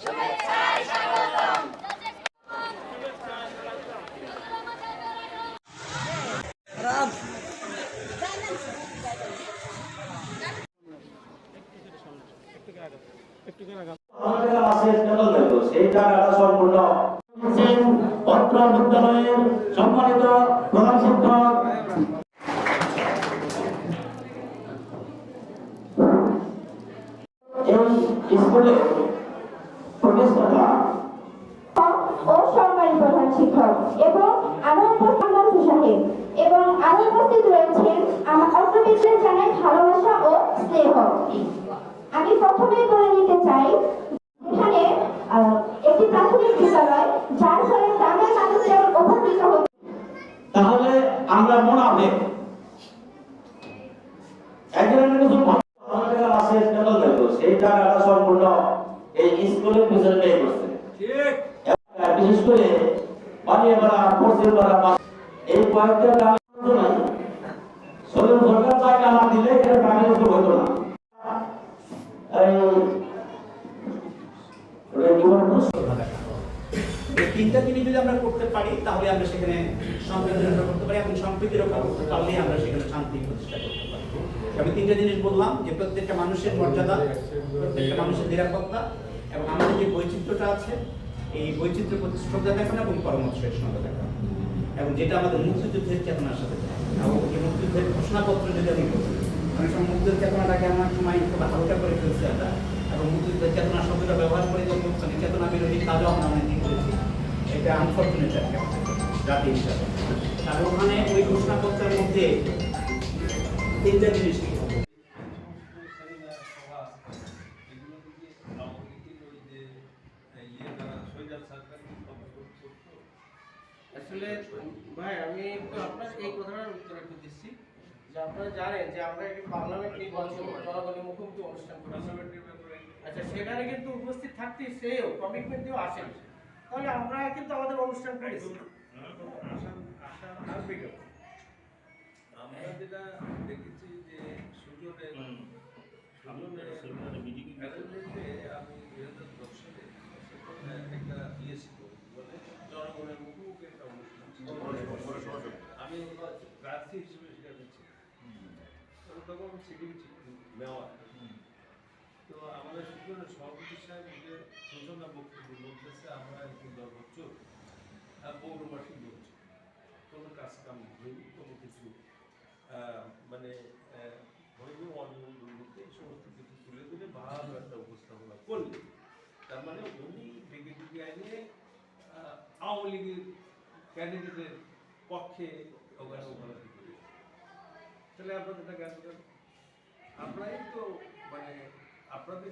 শুভেচ্ছায় স্বাগতম আমাদের আছে সেই জায়গাটা সম্পূর্ণ। অত্র বিদ্যালয়ের সম্মানিত প্রধান শিক্ষক এই স্কুলে প্রতিষ্ঠাতা ও সরকারি প্রধান শিক্ষক এবং আরও উপস্থিত সাহেব। এবং আরও উপস্থিত রয়েছেন আমার অর্থবিদ্যার জানাই ভালোবাসা ও স্নেহ। আমি প্রথমেই বলে নিতে চাই এখানে একটি প্রাথমিক বিদ্যালয় যার ফলে গ্রামের মানুষ যেমন উপকৃত হচ্ছে তাহলে আমরা মোনাফেক একজনের কিছু ভালো আমাদের আছে চ্যানেল দেখো সেই জায়গাটা এই স্কুলের পিছনে ব্যয় করছে। বিশেষ করে বানিয়াপাড়া পাশ- এই কয়েকটা গ্রামের সদর সরকার জায়গা না দিলে এটা প্রাইমারি স্কুল হতো না এই ওটা কি বলে বুঝছ? এই তিনটা জিনিস যদি আমরা করতে পারি, তাহলে আমরা সেখানে সম্প্রীতি রক্ষা করতে পারি, এবং সম্প্রীতি রক্ষা করতে পারলে আমরা সেখানে শান্তি প্রতিষ্ঠা করতে পারি। আমি তিনটা জিনিস বললাম, যে প্রত্যেকটা মানুষের মর্যাদা, প্রত্যেকটা মানুষের নিরাপত্তা, এবং আমাদের যে বৈচিত্র্যটা আছে, এই বৈচিত্র্য প্রতি শ্রদ্ধা দেখানো এবং পরামর্শ দেখানো। এবং যেটা আমাদের মুক্তিযুদ্ধের চেতনার সাথে এবং যে মুক্তিযুদ্ধের ঘোষণাপত্র যদি আমি বলি, অনেক সময় মুক্তিযুদ্ধের চেতনাটাকে আমার সময় খুব হালকা করে ফেলছি আমরা এবং মুক্তিযুদ্ধের চেতনা শব্দটা ব্যবহার করে যে মানে চেতনা বিরোধী কাজও আমরা অনেকদিন করেছি। এটা আনফর্চুনেট জন্য, জাতি হিসাবে। আর ওখানে ওই ঘোষণাপত্রের মধ্যে তিনটা জিনিস আসলে ভাই আমি একটু আপনার এই কথাটার উত্তর একটু দিচ্ছি। যে আপনারা জানেন যে আমরা একটি পার্লামেন্ট নির্বাচন জনগণের মুখোমুখি অনুষ্ঠান করেছি। আচ্ছা সেখানে কিন্তু উপস্থিত থাকতে সেও কমিটমেন্ট দিয়েও আসেন। তাহলে আমরা কিন্তু আমাদের অনুষ্ঠান করেছি। আমরা যেটা দেখেছি যে সুজনের আমি দুই হাজার দশ সালে একটা ইয়ে ছিল মানে জনগণের মুখোমুখি একটা অনুষ্ঠান। আমি প্রার্থী হিসেবে সেখানে ছিলাম তখন সেক্রেটারি নেওয়া। তো আমাদের সুজনের সভাপতি সাহেব যে সূচনা বক্তব্য বলতেছে, আমরা একটু দরবচ্চর আর পৌরবাসী বলছি কোনো কাজ কাম কোনো কিছু মানে হয়নি অনিয়ম দুর্নীতি সমস্ত কিছু তুলে ধরে ভালো একটা উপস্থাপনা করলেন। তার মানে উনি ডেকে আইনে আওয়ামী লীগের ক্যান্ডিডেটের পক্ষে ওখানে করে তাহলে আপনাদের কেন কেন? আপনারাই তো মানে আপনাদের